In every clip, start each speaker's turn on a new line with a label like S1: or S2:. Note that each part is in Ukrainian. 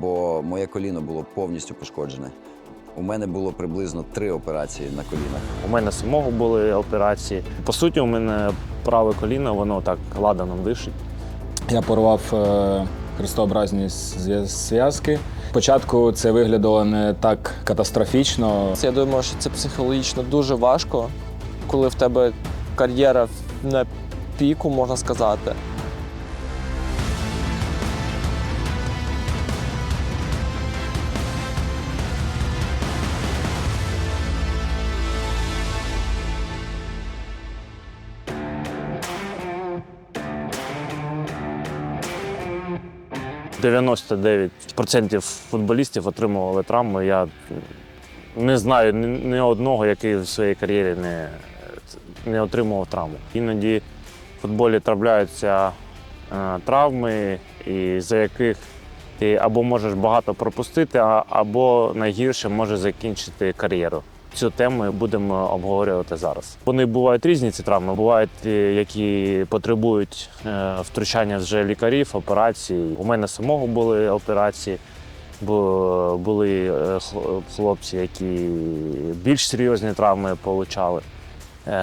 S1: бо моє коліно було повністю пошкоджене. У мене було приблизно три операції на колінах.
S2: У мене самого були операції. По суті, у мене праве коліно, воно так ладаном дишить.
S3: Я порвав е, хрестообразні зв'язки. Спочатку це виглядало не так катастрофічно.
S4: Я думаю, що це психологічно дуже важко, коли в тебе кар'єра на піку, можна сказати.
S2: – 99% футболістів отримували травми. Я не знаю ні, одного, який в своїй кар'єрі не, не отримував травму. Іноді в футболі трапляються е, травми, і за яких ти або можеш багато пропустити, або найгірше може закінчити кар'єру. Цю тему будемо обговорювати зараз. Вони бувають різні ці травми. Бувають, е, які потребують е, втручання вже лікарів, операцій. У мене самого були операції, бо були е, хлопці, які більш серйозні травми отримали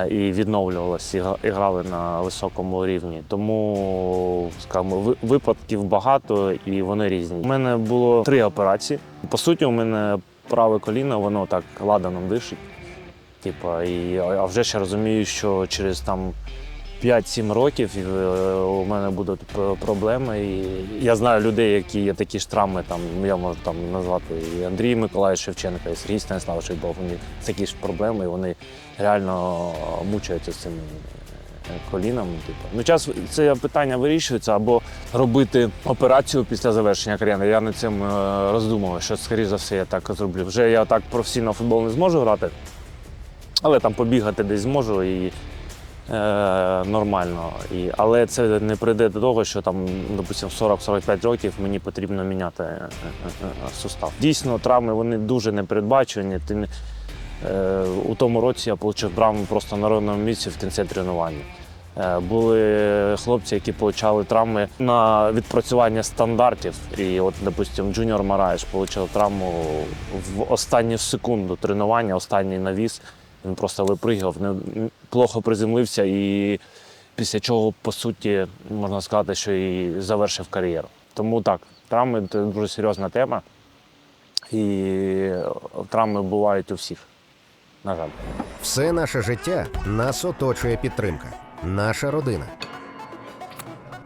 S2: і відновлювалися, і грали на високому рівні. Тому скажімо, ви- випадків багато і вони різні. У мене було три операції. По суті, у мене праве коліно, воно так ладаном дишить. Типа, і, а вже ще розумію, що через там 5-7 років е, у мене будуть проблеми. І я знаю людей, які є такі ж травми. Там, я можу там назвати і Андрій Миколаївич Шевченко, і Сергій Станіславович Бог. Них такі ж проблеми, і вони реально мучаються з цими е, колінами. Типу. Ну, час це питання вирішується або робити операцію після завершення кар'єри. Я над цим е, роздумував, що скоріш за все я так зроблю. Вже я так професійно футбол не зможу грати, але там побігати десь зможу і е, нормально. І, але це не прийде до того, що там, допустимо, в 40-45 років мені потрібно міняти сустав. Дійсно, травми вони дуже непередбачувані. Е, У тому році я отримав травму просто на ровному місці в кінці тренування. Е, Були хлопці, які отримали травми на відпрацювання стандартів. І от, допустимо, Джуніор Мараєш отримав травму в останню секунду тренування, останній навіс. Він просто випригав, плохо приземлився і після чого, по суті, можна сказати, що і завершив кар'єру. Тому так, травми це дуже серйозна тема. І травми бувають у всіх. На жаль.
S5: Все наше життя нас оточує підтримка. Наша родина.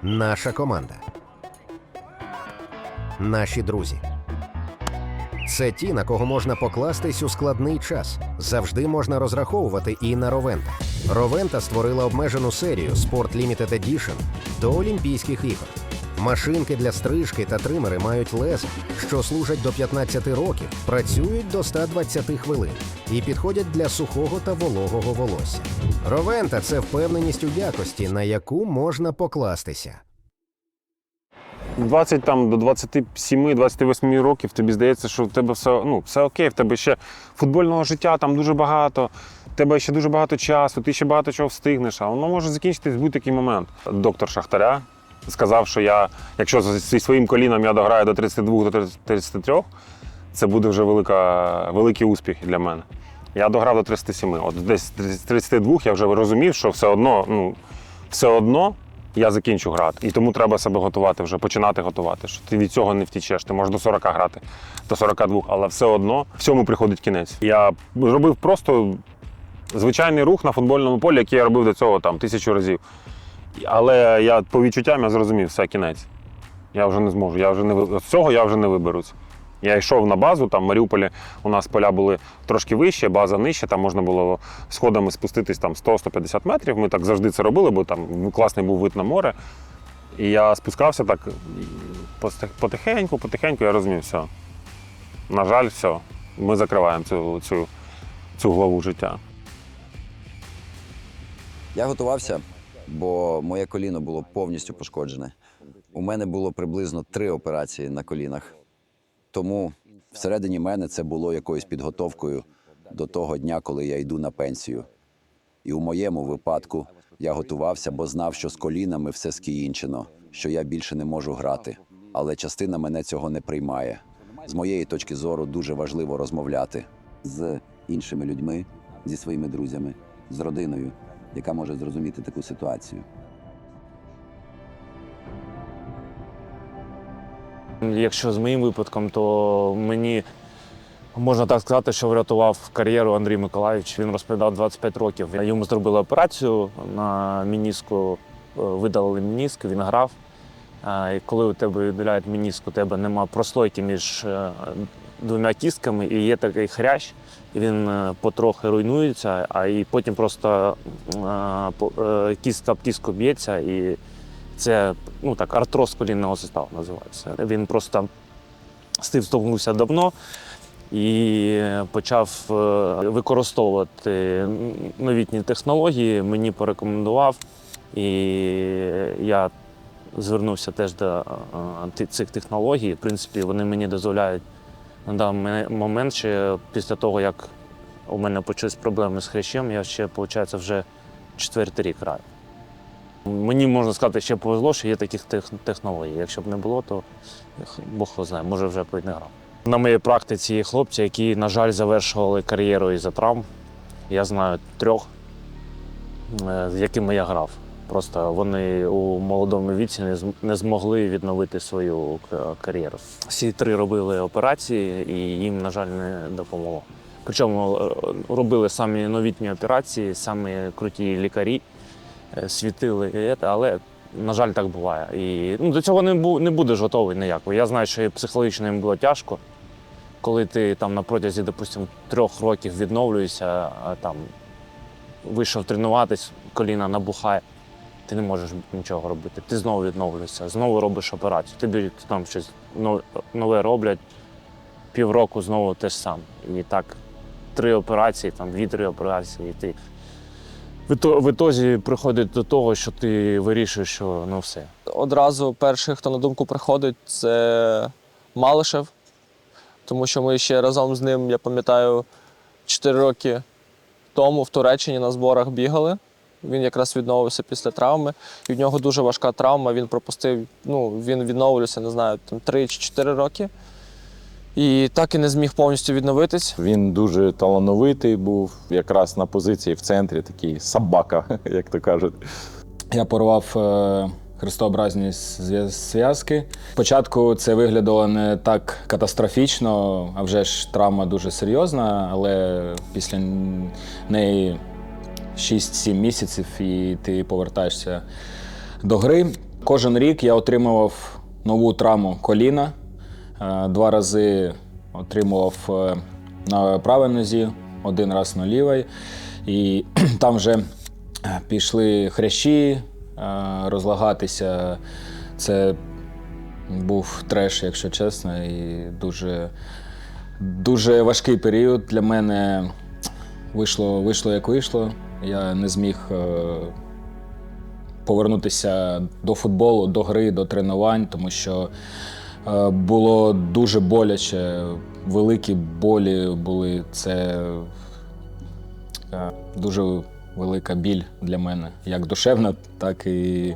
S5: Наша команда. Наші друзі. Це ті, на кого можна покластись у складний час. Завжди можна розраховувати і на Ровента. Ровента створила обмежену серію Sport Limited Edition до Олімпійських ігор. Машинки для стрижки та тримери мають лезо, що служать до 15 років, працюють до 120 хвилин і підходять для сухого та вологого волосся. Ровента це впевненість у якості, на яку можна покластися.
S6: 20 там, до 27-28 років тобі здається, що в тебе все, ну, все окей, в тебе ще футбольного життя там дуже багато, в тебе ще дуже багато часу, ти ще багато чого встигнеш, а воно може закінчитись в будь-який момент. Доктор Шахтаря сказав, що я, якщо зі своїм коліном я дограю до 32 до 33, це буде вже велика, великий успіх для мене. Я дограв до 37. От десь з 32 я вже розумів, що все одно, ну, все одно я закінчу грати. І тому треба себе готувати, вже починати готувати. Що ти від цього не втічеш. Ти можеш до 40 грати, до 42, але все одно всьому приходить кінець. Я робив просто звичайний рух на футбольному полі, який я робив до цього там тисячу разів. Але я по відчуттям я зрозумів, все кінець. Я вже не зможу. Я вже не з цього я вже не виберусь. Я йшов на базу, там в Маріуполі у нас поля були трошки вище, база нижче, там можна було сходами спуститись там 100-150 метрів. Ми так завжди це робили, бо там класний був вид на море. І я спускався так потихеньку, потихеньку, я розумів, все. На жаль, все. Ми закриваємо цю, цю, цю главу життя.
S1: Я готувався, бо моє коліно було повністю пошкоджене. У мене було приблизно три операції на колінах. Тому всередині мене це було якоюсь підготовкою до того дня, коли я йду на пенсію. І у моєму випадку я готувався, бо знав, що з колінами все скіїнчено, що я більше не можу грати. але частина мене цього не приймає. З моєї точки зору дуже важливо розмовляти з іншими людьми, зі своїми друзями, з родиною, яка може зрозуміти таку ситуацію.
S2: Якщо з моїм випадком, то мені можна так сказати, що врятував кар'єру Андрій Миколаївич. Він розповідав 25 років. Йому зробили операцію на мініску, е, видалили мініск, він грав. І коли у тебе видаляють мініск, у тебе нема прослойки між е, двома кістками, і є такий хрящ, і він е, потрохи руйнується, а і потім просто е, е, кістка об кістку б'ється, і це ну так, артроз колінного суставу називається. Він просто з тим столкнувся давно і почав використовувати новітні технології. Мені порекомендував, і я звернувся теж до цих технологій. В принципі, вони мені дозволяють на даний момент, ще після того, як у мене почались проблеми з хрящем, я ще, виходить, вже четвертий рік граю. Мені можна сказати, ще повезло, що є таких технологій. Якщо б не було, то Бог його знає, може вже б не грав. На моїй практиці є хлопці, які, на жаль, завершували кар'єру із-за травм. Я знаю трьох, е, з якими я грав. Просто вони у молодому віці не змогли відновити свою кар'єру. Всі три робили операції, і їм, на жаль, не допомогло. Причому е, робили самі новітні операції, самі круті лікарі, е, світили, але, на жаль, так буває. І ну, до цього не, не будеш готовий ніяко. Я знаю, що і психологічно їм було тяжко, коли ти там на протязі, допустимо, трьох років відновлюєшся, там вийшов тренуватись, коліна набухає. Ти не можеш нічого робити. Ти знову відновлюєшся, знову робиш операцію. Тобі там щось нове роблять, півроку знову те ж саме. І так, три операції, там дві-три операції, і ти в ітозі приходить до того, що ти вирішуєш, що ну все.
S4: Одразу перший, хто на думку приходить, це Малишев, тому що ми ще разом з ним, я пам'ятаю, 4 роки тому в Туреччині на зборах бігали. Він якраз відновився після травми, і в нього дуже важка травма. Він пропустив, ну, він відновлювався, не знаю, там 3 чи 4 роки. І так і не зміг повністю відновитись.
S7: Він дуже талановитий був, якраз на позиції в центрі, такий собака, як то кажуть.
S3: Я порвав е, хрестообразні зв'язки. Спочатку це виглядало не так катастрофічно, а вже ж травма дуже серйозна, але після неї 6-7 місяців і ти повертаєшся до гри. Кожен рік я отримував нову травму коліна. Е, Два рази отримував е, на правій нозі, один раз на лівій. І там вже пішли хрящі е, розлагатися. Це був треш, якщо чесно, і дуже, дуже важкий період для мене. Вийшло, вийшло як вийшло. Я не зміг е, повернутися до футболу, до гри, до тренувань, тому що е, було дуже боляче, великі болі були. Це е, дуже велика біль для мене, як душевна, так і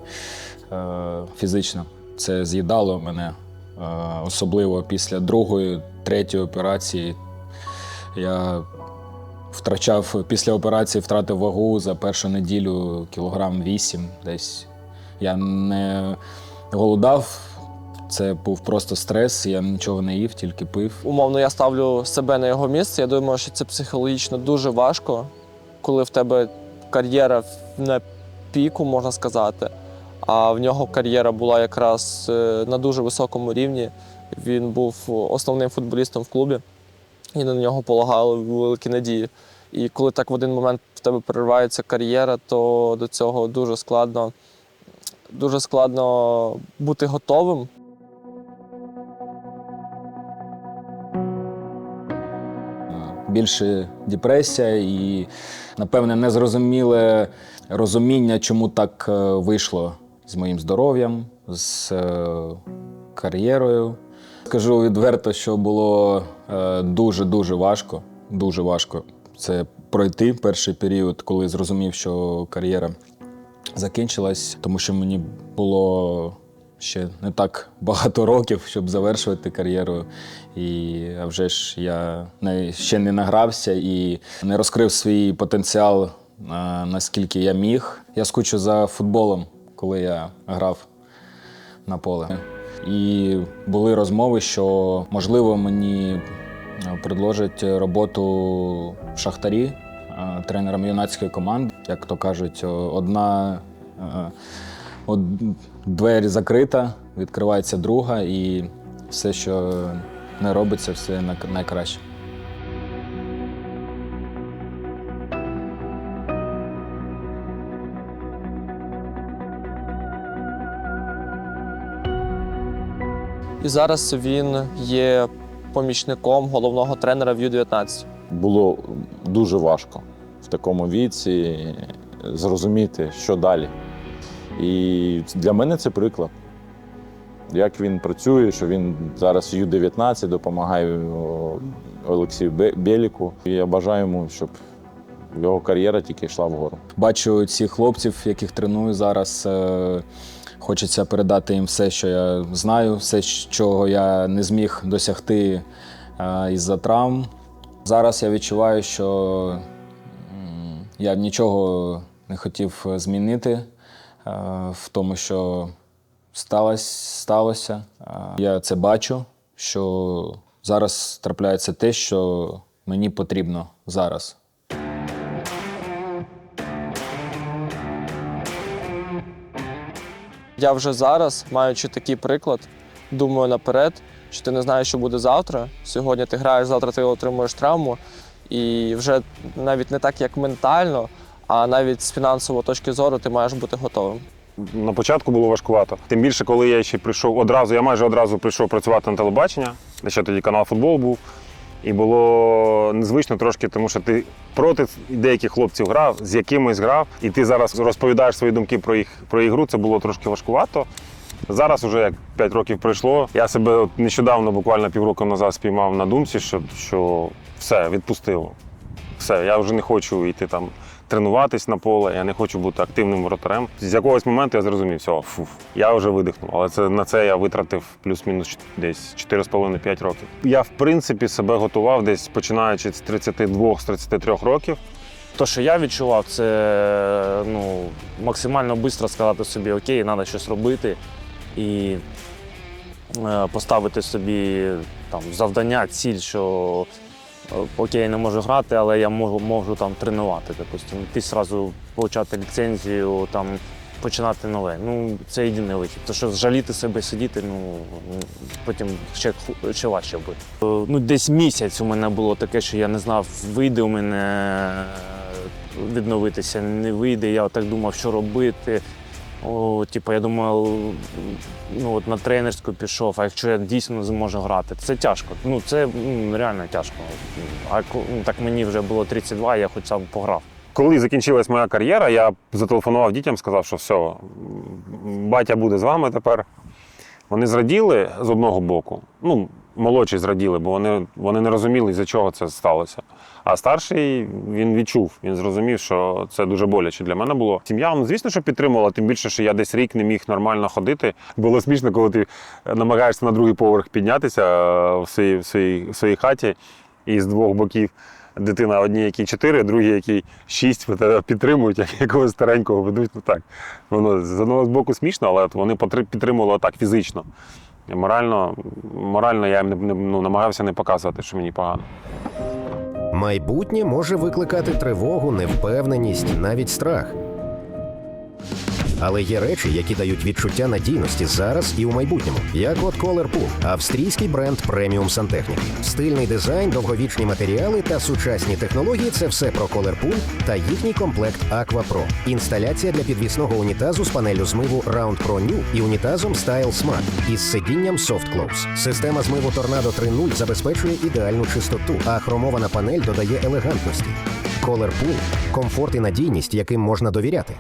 S3: фізична. Це з'їдало мене, особливо після другої, третьої операції. Я втрачав після операції, втратив вагу за першу неділю кілограм 8 десь. Я не голодав, це був просто стрес, я нічого не їв, тільки пив.
S4: Умовно, я ставлю себе на його місце. Я думаю, що це психологічно дуже важко, коли в тебе кар'єра на піку, можна сказати. А в нього кар'єра була якраз е, на дуже високому рівні. Він був основним футболістом в клубі, і на нього полагали великі надії. І коли так в один момент в тебе переривається кар'єра, то до цього дуже складно, дуже складно бути готовим.
S3: більше депресія і, напевне, незрозуміле розуміння, чому так е, вийшло з моїм здоров'ям, з е, кар'єрою. Скажу відверто, що було е, дуже-дуже важко. Дуже важко це пройти перший період, коли зрозумів, що кар'єра закінчилась, тому що мені було ще не так багато років, щоб завершувати кар'єру. І а вже ж я ще не награвся і не розкрив свій потенціал, наскільки я міг. Я скучу за футболом, коли я грав на поле. І були розмови, що можливо мені предложать роботу в Шахтарі е, тренером юнацької команди. Як то кажуть, одна е, от двері закрита, відкривається друга, і все, що не робиться, все най- найкраще.
S4: І зараз він є помічником головного тренера в Ю-19.
S7: Було дуже важко в такому віці зрозуміти, що далі. І для мене це приклад. Як він працює, що він зараз в Ю-19 допомагає Олексію Бе- Беліку. І я бажаю йому, щоб його кар'єра тільки йшла вгору.
S3: Бачу цих хлопців, яких треную зараз. Хочеться передати їм все, що я знаю, все, чого я не зміг досягти е, із-за травм. Зараз я відчуваю, що я нічого не хотів змінити е, в тому, що сталося. сталося. Е, Я це бачу, що зараз трапляється те, що мені потрібно зараз.
S4: Я вже зараз, маючи такий приклад, думаю наперед, що ти не знаєш, що буде завтра. Сьогодні ти граєш, завтра ти отримуєш травму. І вже навіть не так, як ментально, а навіть з фінансової точки зору ти маєш бути готовим.
S6: На початку було важкувато. Тим більше, коли я ще прийшов одразу, я майже одразу прийшов працювати на телебачення, ще тоді канал футбол був. І було незвично трошки, тому що ти проти деяких хлопців грав, з якимись грав, і ти зараз розповідаєш свої думки про їх про ігру. Це було трошки важкувато. Зараз, уже як 5 років пройшло, я себе от нещодавно, буквально півроку назад, спіймав на думці, що, що все, відпустив. Все, я вже не хочу йти там тренуватись на поле, я не хочу бути активним воротарем. З якогось моменту я зрозумів, все, фу, я вже видихнув. Але це на це я витратив плюс-мінус десь 4,5-5 років. Я в принципі себе готував десь починаючи з 32-33 років.
S2: То, що я відчував, це ну, максимально швидко сказати собі, окей, треба щось робити і е, поставити собі там, завдання, ціль, що е, окей, не можу грати, але я можу, можу там тренувати. Допустим. Ти одразу отримати ліцензію, там, починати нове. Ну, це єдиний вихід. То що жаліти себе, сидіти, ну потім ще, ще важче буде. Е, Ну, десь місяць у мене було таке, що я не знав, вийде у мене відновитися, не вийде. Я так думав, що робити. О, типу, я думав, ну от на тренерську пішов, а якщо я дійсно зможу грати, це тяжко. Ну це реально тяжко. А ну, так мені вже було 32, я хоч сам пограв.
S6: Коли закінчилась моя кар'єра, я зателефонував дітям, сказав, що все, батя буде з вами тепер. Вони зраділи з одного боку. Ну, молодші зраділи, бо вони, вони не розуміли, за чого це сталося. А старший він відчув, він зрозумів, що це дуже боляче для мене було. Сім'я, ну, звісно, що підтримувала, тим більше, що я десь рік не міг нормально ходити. Було смішно, коли ти намагаєшся на другий поверх піднятися е, в своїй, в своїй, в своїй хаті, і з двох боків дитина одній, якій чотири, другій, якій шість, ви тебе підтримують, як якогось старенького ведуть. Ну так. Воно з одного боку смішно, але вони підтримували так фізично. Морально, морально я не- ну, намагався не показувати, що мені погано.
S5: Майбутнє може викликати тривогу, невпевненість, навіть страх. Але є речі, які дають відчуття надійності зараз і у майбутньому, як от Colorpool – австрійський бренд преміум сантехніки. Стильний дизайн, довговічні матеріали та сучасні технології це все про Colorpool та їхній комплект Aqua Pro. Інсталяція для підвісного унітазу з панелю змиву Round Pro New і унітазом Style Smart із сидінням Soft Close. Система змиву Tornado 3.0 забезпечує ідеальну чистоту, а хромована панель додає елегантності. Colorpool – комфорт і надійність, яким можна довіряти.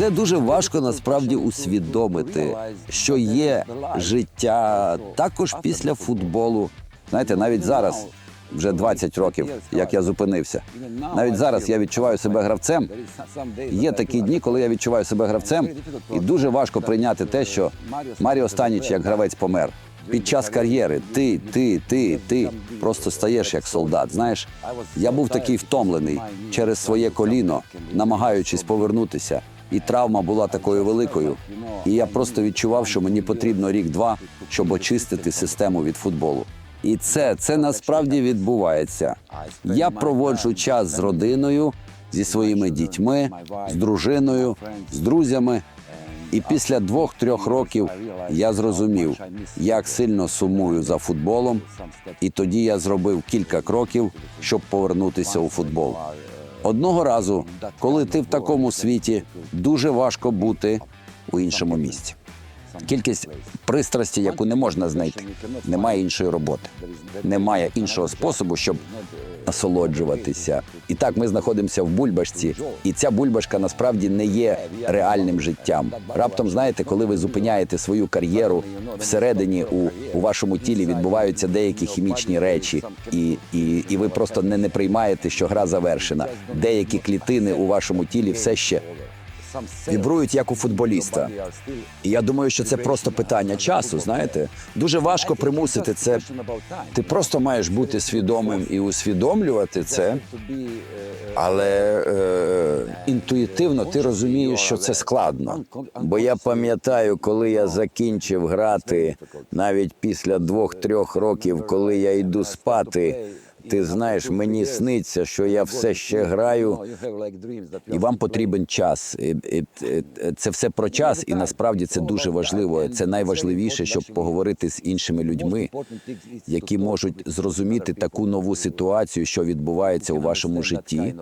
S1: Це дуже важко насправді усвідомити, що є життя також після футболу. Знаєте, навіть зараз, вже 20 років, як я зупинився, навіть зараз я відчуваю себе гравцем. Є такі дні, коли я відчуваю себе гравцем, і дуже важко прийняти те, що Маріо Станіч як гравець помер. Під час кар'єри ти, ти, ти, ти просто стаєш як солдат. Знаєш, я був такий втомлений через своє коліно, намагаючись повернутися. І травма була такою великою. І я просто відчував, що мені потрібно рік-два, щоб очистити систему від футболу. І це, це насправді відбувається. Я проводжу час з родиною, зі своїми дітьми, з дружиною, з друзями. І після двох-трьох років я зрозумів, як сильно сумую за футболом, і тоді я зробив кілька кроків, щоб повернутися у футбол. Одного разу, коли ти в такому світі, дуже важко бути у іншому місці. Кількість пристрасті, яку не можна знайти. Немає іншої роботи, немає іншого способу, щоб насолоджуватися. І так ми знаходимося в бульбашці, і ця бульбашка насправді не є реальним життям. Раптом, знаєте, коли ви зупиняєте свою кар'єру всередині у, у вашому тілі відбуваються деякі хімічні речі, і, і, і ви просто не, не приймаєте, що гра завершена. Деякі клітини у вашому тілі все ще вібрують як у футболіста. І я думаю, що це просто питання часу. Знаєте, дуже важко примусити це. Ти просто маєш бути свідомим і усвідомлювати це. Але е, інтуїтивно ти розумієш, що це складно. Бо я пам'ятаю, коли я закінчив грати, навіть після двох-трьох років, коли я йду спати. Ти знаєш, мені сниться, що я все ще граю, і вам потрібен час. Це все про час, і насправді це дуже важливо. Це найважливіше, щоб поговорити з іншими людьми, які можуть зрозуміти таку нову ситуацію, що відбувається у вашому житті.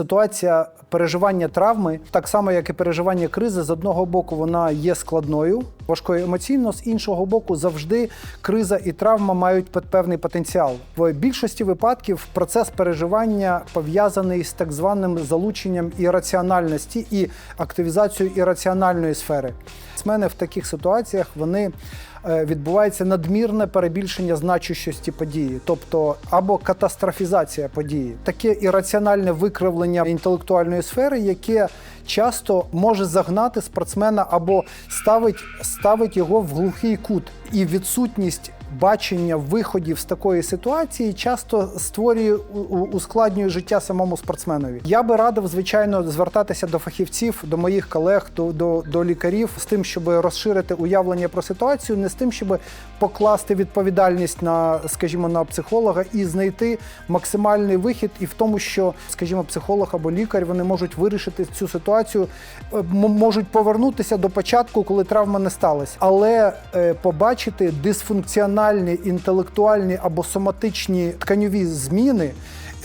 S8: Ситуація переживання травми, так само як і переживання кризи, з одного боку вона є складною, важкою емоційно, з іншого боку, завжди криза і травма мають певний потенціал. В більшості випадків процес переживання пов'язаний з так званим залученням ірраціональності і активізацією ірраціональної сфери. Спортсмени в таких ситуаціях вони відбувається надмірне перебільшення значущості події, тобто або катастрофізація події, таке ірраціональне викривлення інтелектуальної сфери, яке часто може загнати спортсмена або ставить, ставить його в глухий кут. І відсутність бачення виходів з такої ситуації часто створює ускладнює життя самому спортсменові. Я би радив, звичайно, звертатися до фахівців, до моїх колег, до, до, до лікарів з тим, щоб розширити уявлення про ситуацію, не з тим, щоб покласти відповідальність на, скажімо, на психолога і знайти максимальний вихід, і в тому, що, скажімо, психолог або лікар вони можуть вирішити цю ситуацію, е, можуть повернутися до початку, коли травма не сталася, але е, побачити дисфункціональні інтелектуальні або соматичні тканьові зміни.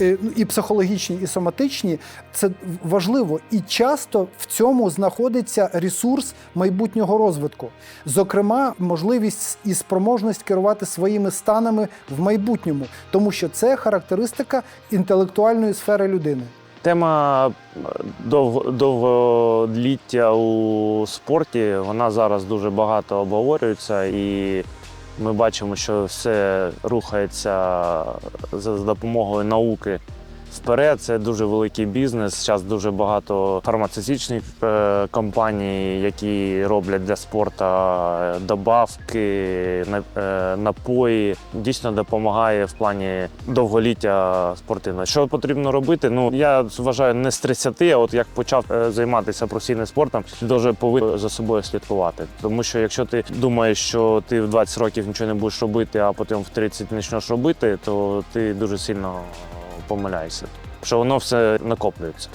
S8: е, ну, І психологічні, і соматичні це важливо. І часто в цьому знаходиться ресурс майбутнього розвитку, зокрема, можливість і спроможність керувати своїми станами в майбутньому, тому що це характеристика інтелектуальної сфери людини.
S2: Тема е, довго- довголіття у спорті вона зараз дуже багато обговорюється, і ми бачимо, що все рухається за допомогою науки вперед. Це дуже великий бізнес. Зараз дуже багато фармацевтичних е, компаній, які роблять для спорту е, добавки, е, напої. Дійсно допомагає в плані довголіття спортивного. Що потрібно робити? Ну я вважаю не з 30, а от як почав займатися професійним спортом, дуже повинен за собою слідкувати. Тому що якщо ти думаєш, що ти в 20 років нічого не будеш робити, а потім в 30 почнеш робити, то ти дуже сильно помиляєшся. Що воно все накоплюється.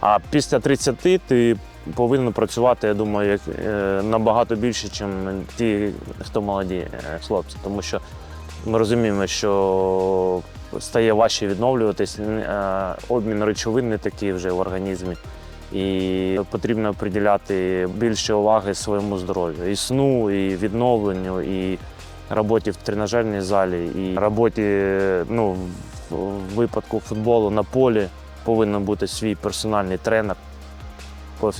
S2: А після 30 ти повинен працювати, я думаю, як, е, набагато більше, ніж ті, хто молоді е, хлопці. Тому що ми розуміємо, що стає важче відновлюватись, е, обмін речовин не такий вже в організмі. І потрібно приділяти більше уваги своєму здоров'ю. І сну, і відновленню, і роботі в тренажерній залі, і роботі ну, в випадку футболу на полі повинен бути свій персональний тренер. по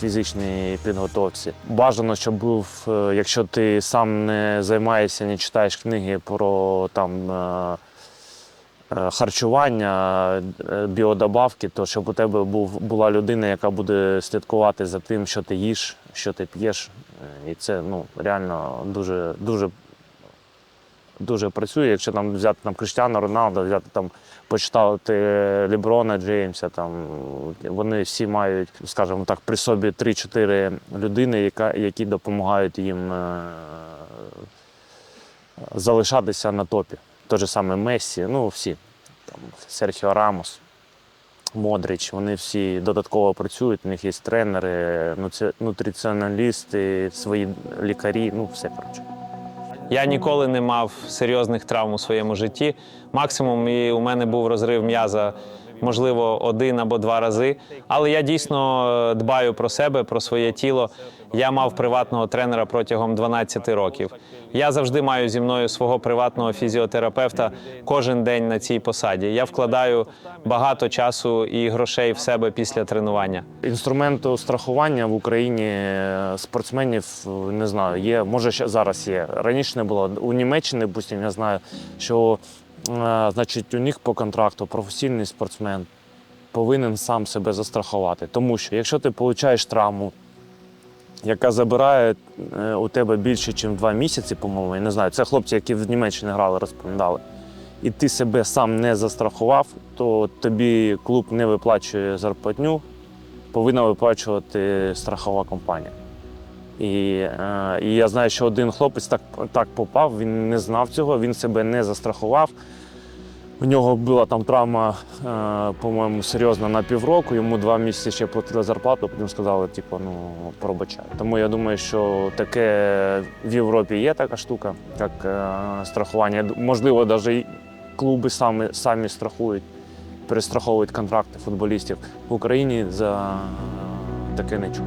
S2: фізичній підготовці. Бажано, щоб був, е, якщо ти сам не займаєшся, не читаєш книги про там. е, е, Харчування, біодобавки, то щоб у тебе був, була людина, яка буде слідкувати за тим, що ти їш, що ти п'єш. І це ну, реально дуже, дуже, дуже працює. Якщо там взяти там, Криштиану Роналдо, взяти там почитати Ліброна Джеймса, там вони всі мають, скажімо так, при собі 3-4 людини, яка, які допомагають їм е, залишатися на топі. Те ж саме Мессі, ну всі. Там, Серхіо Рамос, Модрич, вони всі додатково працюють, у них є тренери, нутриціоналісти, свої лікарі, ну все коротше.
S9: Я ніколи не мав серйозних травм у своєму житті. Максимум і у мене був розрив м'яза, можливо, один або два рази. Але я дійсно е, дбаю про себе, про своє тіло. Я мав приватного тренера протягом 12 років. Я завжди маю зі мною свого приватного фізіотерапевта кожен день на цій посаді. Я вкладаю багато часу і грошей в себе після тренування.
S2: Інструменту страхування в Україні е, спортсменів е, не знаю, є, може ще зараз є. Раніше не було. У Німеччині, допустим, я знаю, що е, значить, у них по контракту професійний спортсмен повинен сам себе застрахувати. Тому що якщо ти отримуєш травму, яка забирає е, у тебе більше, ніж два місяці, по-моєму, я не знаю, це хлопці, які в Німеччині грали, розповідали. І ти себе сам не застрахував, то тобі клуб не виплачує зарплатню, повинна виплачувати страхова компанія. І, е, і я знаю, що один хлопець так, так попав, він не знав цього, він себе не застрахував. У нього була там травма, е, по-моєму, серйозна на півроку, йому два місяці ще платили зарплату, потім сказали, типу, ну, пробачай. Тому я думаю, що таке в Європі є така штука, як е, страхування. Можливо, навіть клуби самі, самі страхують, перестраховують контракти футболістів. В Україні за таке не чув.